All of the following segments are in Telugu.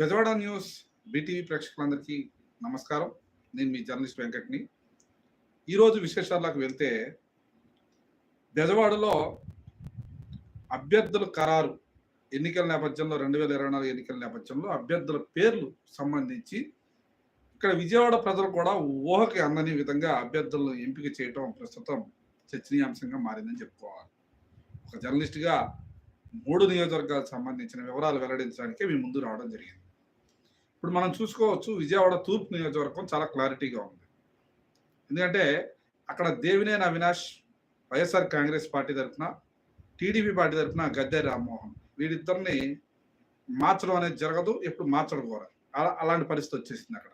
బెజవాడ న్యూస్ బీటీవీ ప్రేక్షకులందరికీ నమస్కారం. నేను మీ జర్నలిస్ట్ వెంకట్ని. ఈరోజు విశేషాలకు వెళ్తే బెజవాడలో అభ్యర్థుల ఖరారు ఎన్నికల నేపథ్యంలో రెండు వేల ఇరవై నాలుగు ఎన్నికల నేపథ్యంలో అభ్యర్థుల పేర్లు సంబంధించి ఇక్కడ విజయవాడ ప్రజలు కూడా ఊహకి అందని విధంగా అభ్యర్థులను ఎంపిక చేయటం ప్రస్తుతం చర్చనీయాంశంగా మారిందని చెప్పుకోవాలి. ఒక జర్నలిస్ట్గా మూడు నియోజకవర్గాలకు సంబంధించిన వివరాలు వెల్లడించడానికి మీ ముందు రావడం జరిగింది. ఇప్పుడు మనం చూసుకోవచ్చు విజయవాడ తూర్పు నియోజకవర్గం చాలా క్లారిటీగా ఉంది. ఎందుకంటే అక్కడ దేవినేని అవినాష్ వైఎస్ఆర్ కాంగ్రెస్ పార్టీ తరఫున టీడీపీ పార్టీ తరఫున గద్దె రామ్మోహన్ వీరిద్దరిని మార్చడం అనేది జరగదు ఎప్పుడు మార్చడం కూడా అలా అలాంటి పరిస్థితి వచ్చేసింది అక్కడ.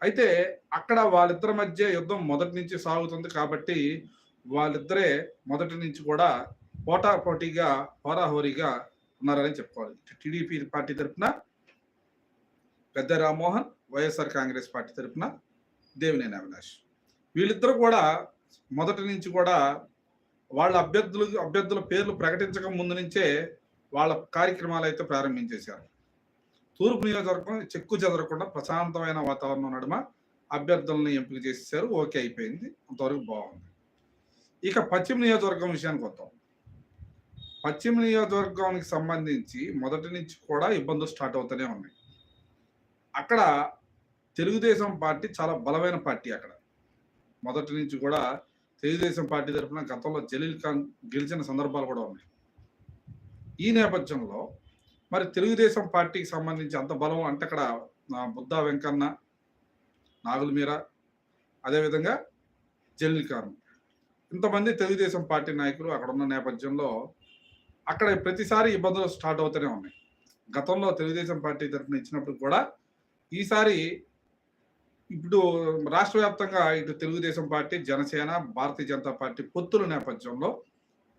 అయితే అక్కడ వాళ్ళిద్దరి మధ్య యుద్ధం మొదటి నుంచి సాగుతుంది కాబట్టి వాళ్ళిద్దరే మొదటి నుంచి కూడా పోటా పోటీగా హోరాహోరీగా ఉన్నారని చెప్పుకోవాలి. టీడీపీ పార్టీ తరఫున పెద్ద రామ్మోహన్ వైఎస్ఆర్ కాంగ్రెస్ పార్టీ తరఫున దేవినేని అవినాష్. వీళ్ళిద్దరూ కూడా మొదటి నుంచి కూడా వాళ్ళ అభ్యర్థులు అభ్యర్థుల పేర్లు ప్రకటించక ముందు నుంచే వాళ్ళ కార్యక్రమాలు అయితే ప్రారంభించేశారు. తూర్పు నియోజకవర్గం చెక్కు చెదరకుండా ప్రశాంతమైన వాతావరణం నడుమ అభ్యర్థులను ఎంపిక చేసేసారు ఓకే అయిపోయింది. అంతవరకు బాగుంది. ఇక పశ్చిమ నియోజకవర్గం విషయానికి వద్దాం. పశ్చిమ నియోజకవర్గానికి సంబంధించి మొదటి నుంచి కూడా ఇబ్బందులు స్టార్ట్ అవుతూనే ఉన్నాయి. అక్కడ తెలుగుదేశం పార్టీ చాలా బలమైన పార్టీ అక్కడ. మొదటి నుంచి కూడా తెలుగుదేశం పార్టీ తరఫున గతంలో జలీల్ ఖాన్ గెలిచిన సందర్భాలు కూడా ఉన్నాయి. ఈ నేపథ్యంలో మరి తెలుగుదేశం పార్టీకి సంబంధించి అంత బలం అంటే అక్కడ బుద్ధా వెంకన్న నాగులమీర అదేవిధంగా జలీల్ ఖాన్. ఇంతమంది తెలుగుదేశం పార్టీ నాయకులు అక్కడ ఉన్న నేపథ్యంలో అక్కడ ప్రతిసారి ఇబ్బందులు స్టార్ట్ అవుతూనే ఉన్నాయి. గతంలో తెలుగుదేశం పార్టీ తరఫున ఇచ్చినప్పుడు కూడా ఈసారి ఇప్పుడు రాష్ట్ర వ్యాప్తంగా ఇటు తెలుగుదేశం పార్టీ జనసేన భారతీయ జనతా పార్టీ పొత్తుల నేపథ్యంలో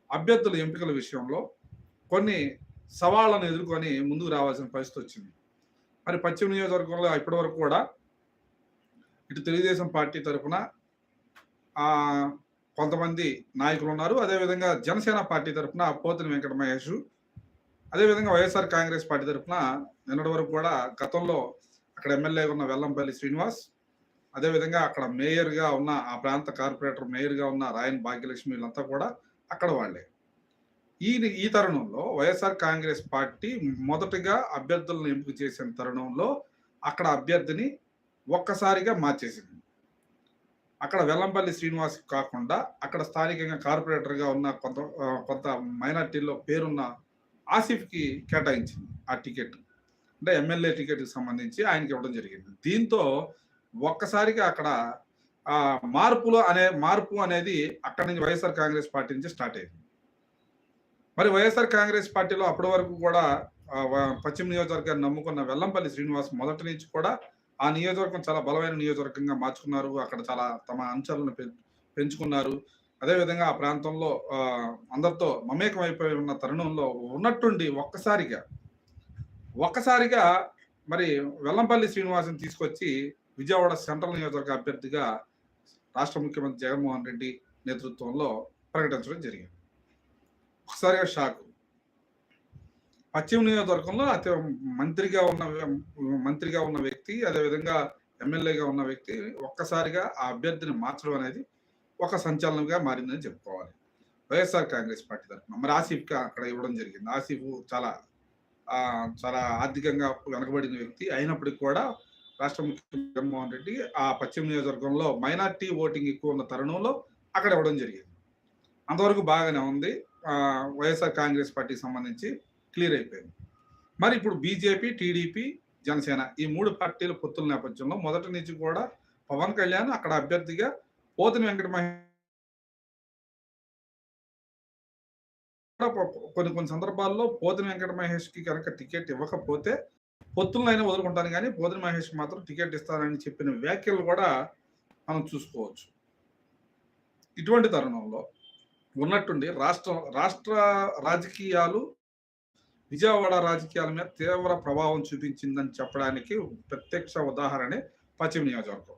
అభ్యర్థుల ఎంపికల విషయంలో కొన్ని సవాళ్ళను ఎదుర్కొని ముందుకు రావాల్సిన పరిస్థితి వచ్చింది. మరి పశ్చిమ నియోజకవర్గంలో ఇప్పటి వరకు కూడా ఇటు తెలుగుదేశం పార్టీ తరఫున కొంతమంది నాయకులు ఉన్నారు. అదేవిధంగా జనసేన పార్టీ తరఫున పోతిన వెంకట మహేష్ అదేవిధంగా వైఎస్ఆర్ కాంగ్రెస్ పార్టీ తరఫున నిన్నటి వరకు కూడా గతంలో అక్కడ ఎమ్మెల్యేగా ఉన్న వెల్లంపల్లి శ్రీనివాస్ అదేవిధంగా అక్కడ మేయర్గా ఉన్న ఆ ప్రాంత కార్పొరేటర్ మేయర్గా ఉన్న రాయన్ భాగ్యలక్ష్మి వీళ్ళంతా కూడా అక్కడ వాళ్ళే. ఈ ఈ తరుణంలో వైఎస్ఆర్ కాంగ్రెస్ పార్టీ మొదటగా అభ్యర్థులను ఎంపిక చేసిన తరుణంలో అక్కడ అభ్యర్థిని ఒక్కసారిగా మార్చేసింది. అక్కడ వెల్లంపల్లి శ్రీనివాస్ కాకుండా అక్కడ స్థానికంగా కార్పొరేటర్గా ఉన్న కొంత కొంత మైనార్టీలో పేరున్న ఆసిఫ్కి కేటాయించింది ఆ టికెట్. అంటే ఎమ్మెల్యే టికెట్కి సంబంధించి ఆయనకి ఇవ్వడం జరిగింది. దీంతో ఒక్కసారిగా అక్కడ ఆ మార్పులు అనే మార్పు అనేది అక్కడి నుంచి వైఎస్ఆర్ కాంగ్రెస్ పార్టీ నుంచి స్టార్ట్ అయింది. మరి వైఎస్ఆర్ కాంగ్రెస్ పార్టీలో అప్పటి వరకు కూడా పశ్చిమ నియోజకవర్గాన్ని నమ్ముకున్న వెల్లంపల్లి శ్రీనివాస్ మొదటి నుంచి కూడా ఆ నియోజకవర్గం చాలా బలమైన నియోజకవర్గంగా మార్చుకున్నారు. అక్కడ చాలా తమ అంశాలను పెంచుకున్నారు. అదేవిధంగా ఆ ప్రాంతంలో ఆ, అందరితో మమేకం అయిపోయి ఉన్న తరుణంలో ఉన్నట్టుండి ఒక్కసారిగా ఒక్కసారిగా మరి వెల్లంపల్లి శ్రీనివాసం తీసుకొచ్చి విజయవాడ సెంట్రల్ నియోజకవర్గ అభ్యర్థిగా రాష్ట్ర ముఖ్యమంత్రి జగన్మోహన్ రెడ్డి నేతృత్వంలో ప్రకటించడం జరిగింది. ఒకసారిగా షాక్. పశ్చిమ నియోజకవర్గంలో అతి మంత్రిగా ఉన్న మంత్రిగా ఉన్న వ్యక్తి అదేవిధంగా ఎమ్మెల్యేగా ఉన్న వ్యక్తి ఒక్కసారిగా ఆ అభ్యర్థిని మార్చడం అనేది ఒక సంచలనంగా మారిందని చెప్పుకోవాలి. వైఎస్ఆర్ కాంగ్రెస్ పార్టీ తరఫున. మరి ఆసిఫ్కి అక్కడ ఇవ్వడం జరిగింది. ఆసిఫ్ చాలా చాలా ఆర్థికంగా వెనకబడిన వ్యక్తి అయినప్పటికీ కూడా రాష్ట్ర ముఖ్యమంత్రి జగన్మోహన్ రెడ్డి ఆ పశ్చిమ నియోజకవర్గంలో మైనార్టీ ఓటింగ్ ఎక్కువ ఉన్న తరుణంలో అక్కడ ఇవ్వడం జరిగింది. అంతవరకు బాగానే ఉంది. వైఎస్ఆర్ కాంగ్రెస్ పార్టీకి సంబంధించి క్లియర్ అయిపోయింది. మరి ఇప్పుడు బీజేపీ టీడీపీ జనసేన ఈ మూడు పార్టీల పొత్తుల నేపథ్యంలో మొదటి నుంచి కూడా పవన్ కళ్యాణ్ అక్కడ అభ్యర్థిగా పోతిన వెంకట కొన్ని కొన్ని సందర్భాల్లో పోతిన వెంకట మహేష్కి కనుక టికెట్ ఇవ్వకపోతే పొత్తులైనా వదులుకుంటాను కానీ పోతిన మహేష్ మాత్రం టికెట్ ఇస్తానని చెప్పిన వ్యాఖ్యలు కూడా మనం చూసుకోవచ్చు. ఇటువంటి తరుణంలో ఉన్నట్టుండి రాష్ట్ర రాష్ట్ర రాజకీయాలు విజయవాడ రాజకీయాల మీద తీవ్ర ప్రభావం చూపించిందని చెప్పడానికి ప్రత్యక్ష ఉదాహరణే పశ్చిమ నియోజకవర్గం.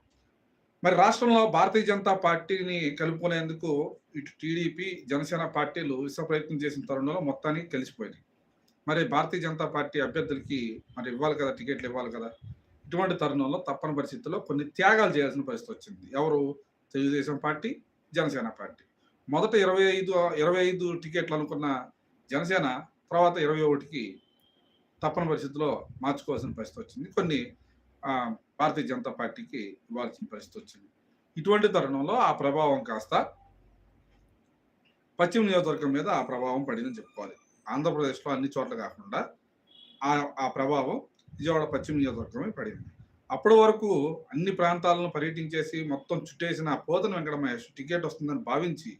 మరి రాష్ట్రంలో భారతీయ జనతా పార్టీని కలుపుకునేందుకు ఇటు టీడీపీ జనసేన పార్టీలు విశ్వ ప్రయత్నం చేసిన తరుణంలో మొత్తానికి కలిసిపోయినాయి. మరి భారతీయ జనతా పార్టీ అభ్యర్థులకి మరి ఇవ్వాలి కదా టికెట్లు ఇవ్వాలి కదా? ఇటువంటి తరుణంలో తప్పని పరిస్థితుల్లో కొన్ని త్యాగాలు చేయాల్సిన పరిస్థితి వచ్చింది. ఎవరు? Telugu Desam party Janasena party. మొదట ఇరవై ఐదు ఇరవై ఐదు టికెట్లు అనుకున్న జనసేన తర్వాత ఇరవై ఒకటికి తప్పని పరిస్థితిలో మార్చుకోవాల్సిన పరిస్థితి వచ్చింది. కొన్ని భారతీయ జనతా పార్టీకి ఇవ్వాల్సిన పరిస్థితి వచ్చింది. ఇటువంటి తరుణంలో ఆ ప్రభావం కాస్త పశ్చిమ నియోజకవర్గం మీద ఆ ప్రభావం పడిందని చెప్పుకోవాలి. ఆంధ్రప్రదేశ్లో అన్ని చోట్ల కాకుండా ఆ ఆ ప్రభావం విజయవాడ పశ్చిమ నియోజకవర్గమే పడింది. అప్పటి వరకు అన్ని ప్రాంతాలను పర్యటించేసి మొత్తం చుట్టేసిన పోతన వెంకట మహేష్ టికెట్ వస్తుందని భావించి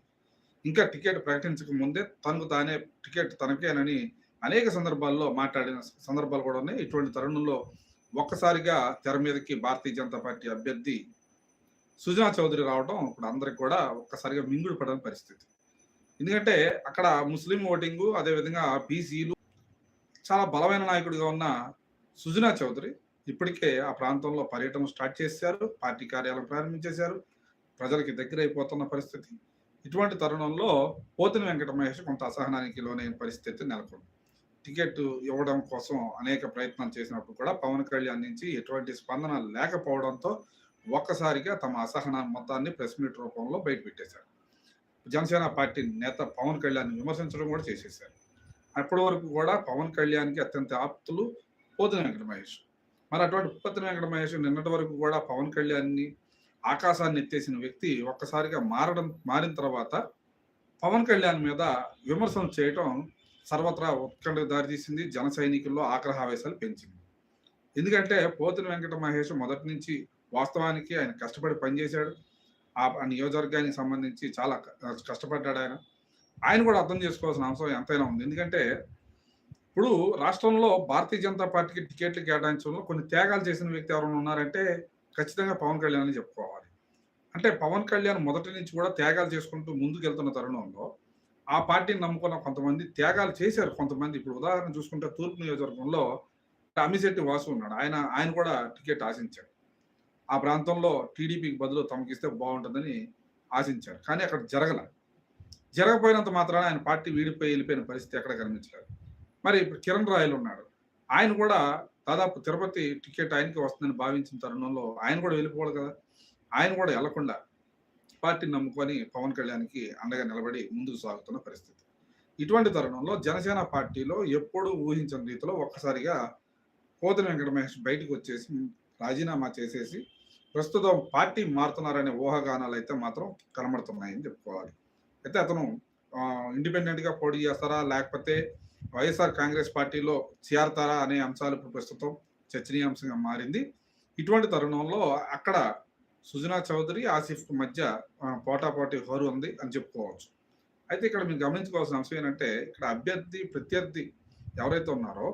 ఇంకా టికెట్ ప్రకటించక ముందే తనకు తానే టికెట్ తనకేనని అనేక సందర్భాల్లో మాట్లాడిన సందర్భాలు కూడా ఉన్నాయి. ఇటువంటి తరుణంలో ఒక్కసారిగా తెర మీదకి భారతీయ జనతా పార్టీ అభ్యర్థి సుజనా చౌదరి రావడం ఇప్పుడు అందరికి కూడా ఒక్కసారిగా మింగుడు పడని పరిస్థితి. ఎందుకంటే అక్కడ ముస్లిం ఓటింగు అదేవిధంగా బీసీలు చాలా బలమైన నాయకుడిగా ఉన్న సుజనా చౌదరి ఇప్పటికే ఆ ప్రాంతంలో పర్యటన స్టార్ట్ చేశారు పార్టీ కార్యాలయం ప్రారంభించేశారు ప్రజలకి దగ్గర అయిపోతున్న పరిస్థితి. ఇటువంటి తరుణంలో పోతిన వెంకట మహేష్ కొంత అసహనానికి లోనైన పరిస్థితి నెలకొంది. టికెట్ ఇవ్వడం కోసం అనేక ప్రయత్నాలు చేసినప్పుడు కూడా పవన్ కళ్యాణ్ నుంచి ఎటువంటి స్పందన లేకపోవడంతో ఒక్కసారిగా తమ అసహన మొత్తాన్ని ప్రెస్ మీట్ రూపంలో బయటపెట్టేశారు జనసేన పార్టీ నేత పవన్ కళ్యాణ్ విమర్శించడం కూడా చేసేశారు. అప్పటి వరకు కూడా పవన్ కళ్యాణ్కి అత్యంత ఆప్తులు పోతిన వెంకట మహేష్ మరి అటువంటి పోతిన వెంకట మహేష్ నిన్నటి వరకు కూడా పవన్ కళ్యాణ్ని ఆకాశాన్ని ఎత్తేసిన వ్యక్తి ఒక్కసారిగా మారడం మారిన తర్వాత పవన్ కళ్యాణ్ మీద విమర్శలు చేయటం సర్వత్రా ఉత్కంఠకు దారితీసింది జన సైనికుల్లో ఆగ్రహావేశాలు పెంచింది. ఎందుకంటే పోతిన వెంకట మహేష్ మొదటి నుంచి వాస్తవానికి ఆయన కష్టపడి పనిచేశాడు. ఆ నియోజకవర్గానికి సంబంధించి చాలా కష్టపడ్డాడు ఆయన. ఆయన కూడా అర్థం చేసుకోవాల్సిన అంశం ఎంతైనా ఉంది. ఎందుకంటే ఇప్పుడు రాష్ట్రంలో భారతీయ జనతా పార్టీకి టికెట్లు కేటాయించడంలో కొన్ని త్యాగాలు చేసిన వ్యక్తి ఎవరైనా ఉన్నారంటే ఖచ్చితంగా పవన్ కళ్యాణ్ అని చెప్పుకోవాలి. అంటే పవన్ కళ్యాణ్ మొదటి నుంచి కూడా త్యాగాలు చేసుకుంటూ ముందుకు వెళ్తున్న తరుణంలో ఆ పార్టీని నమ్ముకున్న కొంతమంది త్యాగాలు చేశారు కొంతమంది. ఇప్పుడు ఉదాహరణ చూసుకుంటే తూర్పు నియోజకవర్గంలో అమిశెట్టి వాసు ఉన్నాడు. ఆయన ఆయన కూడా టికెట్ ఆశించాడు. ఆ ప్రాంతంలో టీడీపీకి బదులు తమకిస్తే బాగుంటుందని ఆశించారు. కానీ అక్కడ జరగల. జరగపోయినంత మాత్రాన ఆయన పార్టీ వీడిపోయి వెళ్ళిపోయిన పరిస్థితి ఎక్కడ కనిపించలేదు. మరి ఇప్పుడు కిరణ్ రాయలు ఉన్నాడు. ఆయన కూడా దాదాపు తిరుపతి టికెట్ ఆయనకి వస్తుందని భావించిన తరుణంలో ఆయన కూడా వెళ్ళిపోవాలి కదా. ఆయన కూడా వెళ్ళకుండా పార్టీని నమ్ముకొని పవన్ కళ్యాణ్కి అండగా నిలబడి ముందుకు సాగుతున్న పరిస్థితి. ఇటువంటి తరుణంలో జనసేన పార్టీలో ఎప్పుడూ ఊహించని రీతిలో ఒక్కసారిగా పోతన వెంకట మహేష్ బయటకు వచ్చేసి రాజీనామా చేసేసి ప్రస్తుతం పార్టీ మారుతున్నారనే ఊహాగానాలు అయితే మాత్రం కనబడుతున్నాయని చెప్పుకోవాలి. అయితే అతను ఇండిపెండెంట్గా పోటీ చేస్తారా? లేకపోతే వైఎస్ఆర్ కాంగ్రెస్ పార్టీలో చేరతారా అనే అంశాలు ఇప్పుడు ప్రస్తుతం చర్చనీయాంశంగా మారింది. ఇటువంటి తరుణంలో అక్కడ సుజనా చౌదరి ఆసిఫ్ మధ్య పోటాపోటీ హోరు ఉంది అని చెప్పుకోవచ్చు. అయితే ఇక్కడ మీరు గమనించుకోవాల్సిన అంశం ఏంటంటే ఇక్కడ అభ్యర్థి ప్రత్యర్థి ఎవరైతే ఉన్నారో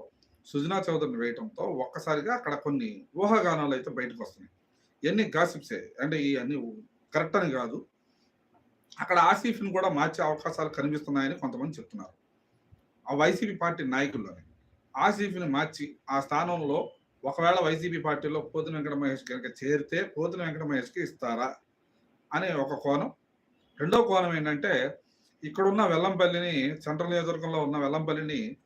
సుజనా చౌదరిని వేయటంతో ఒక్కసారిగా అక్కడ కొన్ని ఊహాగానాలు అయితే బయటకు వస్తున్నాయి. ఇవన్నీ గాసిప్సే అంటే ఇవన్నీ కరెక్ట్ అని కాదు. అక్కడ ఆసిఫ్ని కూడా మార్చే అవకాశాలు కనిపిస్తున్నాయని కొంతమంది చెప్తున్నారు. ఆ వైసీపీ పార్టీ నాయకుల్లోనే. ఆసిఫ్ని మార్చి ఆ స్థానంలో ఒకవేళ వైసీపీ పార్టీలో పోతున వెంకట మహేష్ కనుక చేరితే పోతున వెంకట మహేష్కి ఇస్తారా అనే ఒక కోణం. రెండో కోణం ఏంటంటే ఇక్కడున్న వెల్లంపల్లిని సెంట్రల్ నియోజకవర్గంలో ఉన్న వెల్లంపల్లిని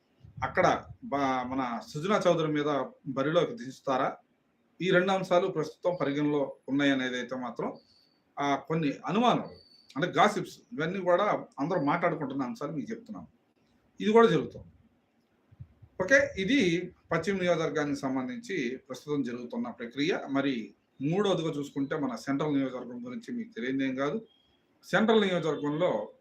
అక్కడ బా- మన సుజనా చౌదరి మీద బరిలోకి దించుతారా? ఈ రెండు అంశాలు ప్రస్తుతం పరిగణలో ఉన్నాయి అనేది అయితే మాత్రం కొన్ని అనుమానాలు అంటే గాసిప్స్ ఇవన్నీ కూడా అందరూ మాట్లాడుకుంటున్న అంశాలు మీకు చెప్తున్నాను. ఇది కూడా జరుగుతుంది. ఓకే ఇది పశ్చిమ నియోజకవర్గానికి సంబంధించి ప్రస్తుతం జరుగుతున్న ప్రక్రియ. మరి మూడవదిగా చూసుకుంటే మన సెంట్రల్ నియోజకవర్గం గురించి మీకు తెలియదేం కాదు. సెంట్రల్ నియోజకవర్గంలో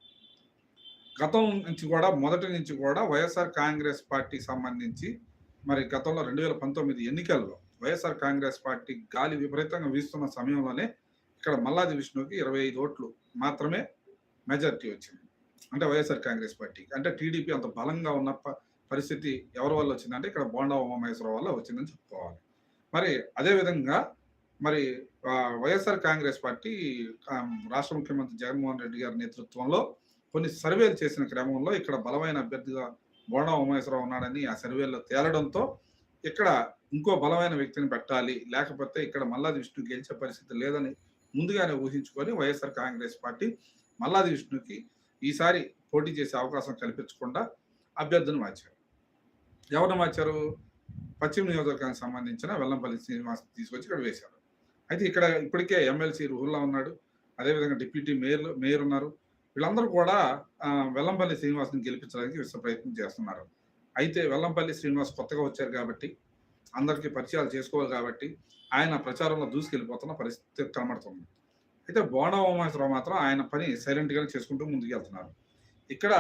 గతం నుంచి కూడా మొదటి నుంచి కూడా వైఎస్ఆర్ కాంగ్రెస్ పార్టీ సంబంధించి మరి గతంలో రెండు వేల పంతొమ్మిది ఎన్నికల్లో వైఎస్ఆర్ కాంగ్రెస్ పార్టీ గాలి విపరీతంగా వీస్తున్న సమయంలోనే ఇక్కడ మల్లాది విష్ణుకి ఇరవై ఐదు ఓట్లు మాత్రమే మెజార్టీ వచ్చింది. అంటే వైఎస్ఆర్ కాంగ్రెస్ పార్టీకి. అంటే టీడీపీ అంత బలంగా ఉన్న ప- పరిస్థితి ఎవరి వల్ల వచ్చిందంటే ఇక్కడ బోండా ఉమామహేశ్వర వల్ల వచ్చిందని చెప్పుకోవాలి. మరి అదే విధంగా మరి వైఎస్ఆర్ కాంగ్రెస్ పార్టీ రాష్ట్ర ముఖ్యమంత్రి జగన్మోహన్ రెడ్డి గారి నేతృత్వంలో కొన్ని సర్వేలు చేసిన క్రమంలో ఇక్కడ బలమైన అభ్యర్థిగా బోండా ఉమేశ్వరరావు ఉన్నాడని ఆ సర్వేలో తేలడంతో ఇక్కడ ఇంకో బలమైన వ్యక్తిని పెట్టాలి లేకపోతే ఇక్కడ మల్లాది విష్ణు గెలిచే పరిస్థితి లేదని ముందుగానే ఊహించుకొని వైఎస్ఆర్ కాంగ్రెస్ పార్టీ మల్లాది విష్ణుకి ఈసారి పోటీ చేసే అవకాశం కల్పించకుండా అభ్యర్థిని మార్చారు. ఎవరు మార్చారు? పశ్చిమ నియోజకవర్గానికి సంబంధించిన వెల్లంపల్లి శ్రీనివాస్ తీసుకొచ్చి ఇక్కడ వేశారు. అయితే ఇక్కడ ఇప్పటికే ఎమ్మెల్సీ రుహుల్లా ఉన్నాడు. అదేవిధంగా డిప్యూటీ మేయర్ మేయర్ ఉన్నారు. వీళ్ళందరూ కూడా వెల్లంపల్లి శ్రీనివాస్ని గెలిపించడానికి విశ్వ ప్రయత్నం చేస్తున్నారు. అయితే వెల్లంపల్లి శ్రీనివాస్ కొత్తగా వచ్చారు కాబట్టి అందరికీ పరిచయాలు చేసుకోవాలి కాబట్టి ఆయన ప్రచారంలో దూసుకెళ్ళిపోతున్న పరిస్థితి కనబడుతుంది. అయితే బోనా ఉమాశ్వరరావు మాత్రం ఆయన పని సైలెంట్గా చేసుకుంటూ ముందుకు వెళ్తున్నారు ఇక్కడ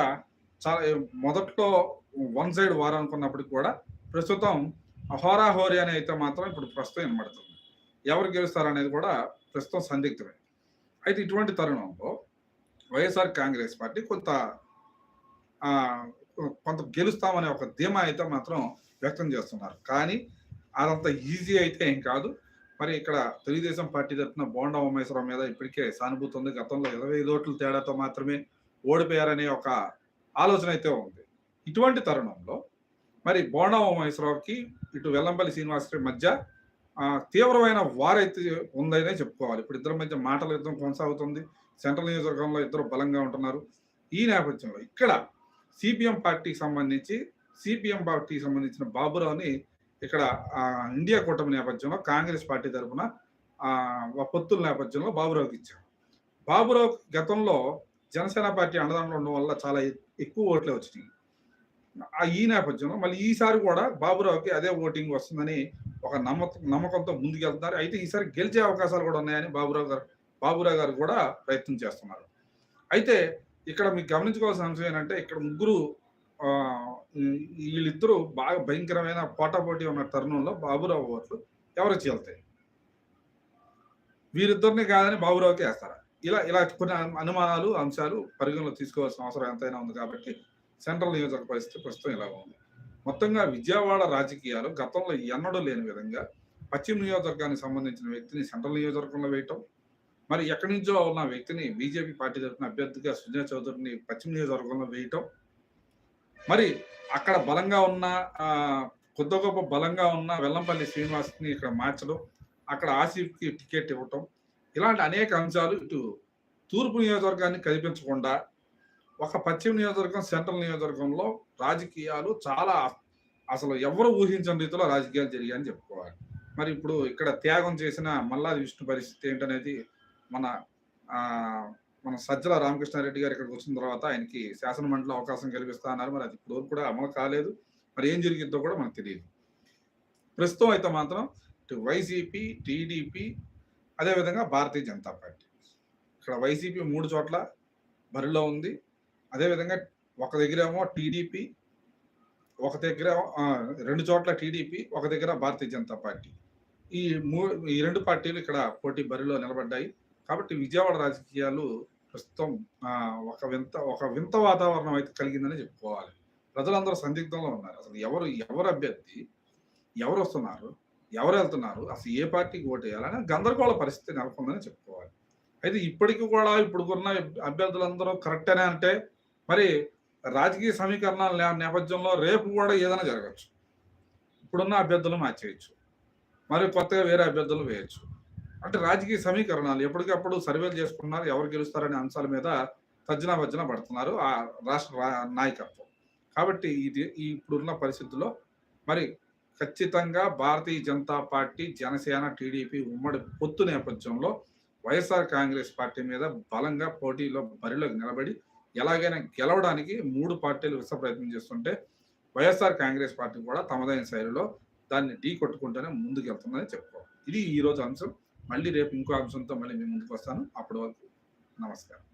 చాలా మొదట్లో వన్ సైడ్ వార్ అనుకున్నప్పటికి కూడా ప్రస్తుతం అహోరాహోరి అని అయితే మాత్రం ఇప్పుడు ప్రస్తుతం వినబడుతుంది. ఎవరు గెలుస్తారు అనేది కూడా ప్రస్తుతం సందిగ్ధమే. అయితే ఇటువంటి తరుణంలో వైఎస్ఆర్ కాంగ్రెస్ పార్టీ కొంత కొంత గెలుస్తామనే ఒక ధీమా అయితే మాత్రం వ్యక్తం చేస్తున్నారు. కానీ అదంత ఈజీ అయితే ఏం కాదు. మరి ఇక్కడ తెలుగుదేశం పార్టీ తరఫున బోండా ఉమేశ్వరం మీద ఇప్పటికే సానుభూతి ఉంది. గతంలో ఇరవై ఐదు ఓట్ల తేడాతో మాత్రమే ఓడిపోయారనే ఒక ఆలోచన అయితే ఉంది. ఇటువంటి తరుణంలో మరి బోండా ఉమేశ్వరరావుకి ఇటు వెల్లంపల్లి శ్రీనివాసరావు మధ్య తీవ్రమైన వారైతే ఉందనే చెప్పుకోవాలి. ఇప్పుడు ఇద్దరి మధ్య మాటల యుద్ధం కొనసాగుతుంది. సెంట్రల్ నియోజకవర్గంలో ఇద్దరు బలంగా ఉంటున్నారు. ఈ నేపథ్యంలో ఇక్కడ సిపిఎం పార్టీకి సంబంధించి సిపిఎం పార్టీకి సంబంధించిన బాబురావుని ఇక్కడ ఇండియా కూటమి నేపథ్యంలో కాంగ్రెస్ పార్టీ తరఫున పొత్తుల నేపథ్యంలో బాబురావుకి ఇచ్చారు. బాబురావు గతంలో జనసేన పార్టీ అండదండలు ఉండడం వల్ల చాలా ఎక్కువ ఓట్లే వచ్చినాయి. ఈ నేపథ్యంలో మళ్ళీ ఈసారి కూడా బాబురావుకి అదే ఓటింగ్ వస్తుందని ఒక నమ్మకం నమ్మకంతో ముందుకెళ్తున్నారు. అయితే ఈసారి గెలిచే అవకాశాలు కూడా ఉన్నాయని బాబురావు గారు బాబురావు గారు కూడా ప్రయత్నం చేస్తున్నారు. అయితే ఇక్కడ మీకు గమనించుకోవాల్సిన అంశం ఏంటంటే ఇక్కడ ముగ్గురు వీళ్ళిద్దరూ బాగా భయంకరమైన పోటాపోటీ ఉన్న తరుణంలో బాబురావు ఓట్లు ఎవరు చీల్తాయి? వీరిద్దరిని కాదని బాబురావుకి వేస్తారా? ఇలా ఇలా కొన్ని అనుమానాలు అంశాలు పరిగణలో తీసుకోవాల్సిన అవసరం ఎంతైనా ఉంది కాబట్టి సెంట్రల్ నియోజక పరిస్థితి ప్రస్తుతం ఇలా ఉంది? మొత్తంగా విజయవాడ రాజకీయాలు గతంలో ఎన్నడూ లేని విధంగా పశ్చిమ నియోజకవర్గానికి సంబంధించిన వ్యక్తిని సెంట్రల్ నియోజకవర్గంలో వేయటం మరి ఎక్కడి నుంచో ఉన్న వ్యక్తిని బీజేపీ పార్టీ తరఫున అభ్యర్థిగా సుజనా చౌదరిని పశ్చిమ నియోజకవర్గంలో వేయటం మరి అక్కడ బలంగా ఉన్న కొద్ది గొప్ప బలంగా ఉన్న వెల్లంపల్లి శ్రీనివాస్ని ఇక్కడ మార్చడం అక్కడ ఆసిఫ్కి టికెట్ ఇవ్వటం ఇలాంటి అనేక అంశాలు ఇటు తూర్పు నియోజకవర్గాన్ని కల్పించకుండా ఒక పశ్చిమ నియోజకవర్గం సెంట్రల్ నియోజకవర్గంలో రాజకీయాలు చాలా అసలు ఎవరు ఊహించని రీతిలో రాజకీయాలు జరిగాయని చెప్పుకోవాలి. మరి ఇప్పుడు ఇక్కడ త్యాగం చేసిన మల్లాది విష్ణు పరిస్థితి ఏంటనేది మన మన సజ్జల రామకృష్ణారెడ్డి గారు ఇక్కడికి వచ్చిన తర్వాత ఆయనకి శాసన అవకాశం కల్పిస్తా అన్నారు. మరి అది ఇప్పుడు కూడా అమలు కాలేదు. మరి ఏం జరిగిందో కూడా మనకు తెలియదు. ప్రస్తుతం అయితే మాత్రం వైసీపీ టీడీపీ అదేవిధంగా భారతీయ జనతా పార్టీ. ఇక్కడ వైసీపీ మూడు చోట్ల బరిలో ఉంది. అదేవిధంగా ఒక దగ్గర ఏమో టీడీపీ ఒక దగ్గర రెండు చోట్ల టీడీపీ ఒక దగ్గర భారతీయ జనతా పార్టీ. ఈ మూ ఈ రెండు పార్టీలు ఇక్కడ పోటీ బరిలో నిలబడ్డాయి. కాబట్టి విజయవాడ రాజకీయాలు ప్రస్తుతం ఒక వింత ఒక వింత వాతావరణం అయితే కలిగిందని చెప్పుకోవాలి. ప్రజలందరూ సందిగ్ధంలో ఉన్నారు. అసలు ఎవరు ఎవరు అభ్యర్థి ఎవరు వస్తున్నారు ఎవరు వెళ్తున్నారు అసలు ఏ పార్టీకి ఓటు వేయాలని గందరగోళ పరిస్థితి నెలకొందని చెప్పుకోవాలి. అయితే ఇప్పటికీ కూడా ఇప్పుడున్న అభ్యర్థులందరూ కరెక్ట్ అని అంటే మరి రాజకీయ సమీకరణాల నేపథ్యంలో రేపు కూడా ఏదైనా జరగచ్చు. ఇప్పుడున్న అభ్యర్థులు మార్చేయచ్చు. మరి కొత్తగా వేరే అభ్యర్థులు వేయచ్చు. అంటే రాజకీయ సమీకరణాలు ఎప్పటికప్పుడు సర్వేలు చేసుకున్నారు ఎవరు గెలుస్తారనే అంశాల మీద తర్జన భర్జన పడుతున్నారు ఆ రాష్ట్ర నాయకత్వం. కాబట్టి ఇది ఇప్పుడున్న పరిస్థితుల్లో మరి ఖచ్చితంగా భారతీయ జనతా పార్టీ జనసేన టీడీపీ ఉమ్మడి పొత్తు నేపథ్యంలో వైఎస్ఆర్ కాంగ్రెస్ పార్టీ మీద బలంగా పోటీలో బరిలోకి నిలబడి ఎలాగైనా గెలవడానికి మూడు పార్టీలు విస ప్రయత్నం చేస్తుంటే వైఎస్ఆర్ కాంగ్రెస్ పార్టీ కూడా తమదైన శైలిలో దాన్ని ఢీ కొట్టుకుంటూనే ముందుకు వెళ్తుందని చెప్పుకోవాలి. ఇది ఈరోజు అంశం. మళ్ళీ రేపు ఇంకో అంశంతో మళ్ళీ మేము ముందుకు వస్తాను. అప్పటి వరకు నమస్కారం.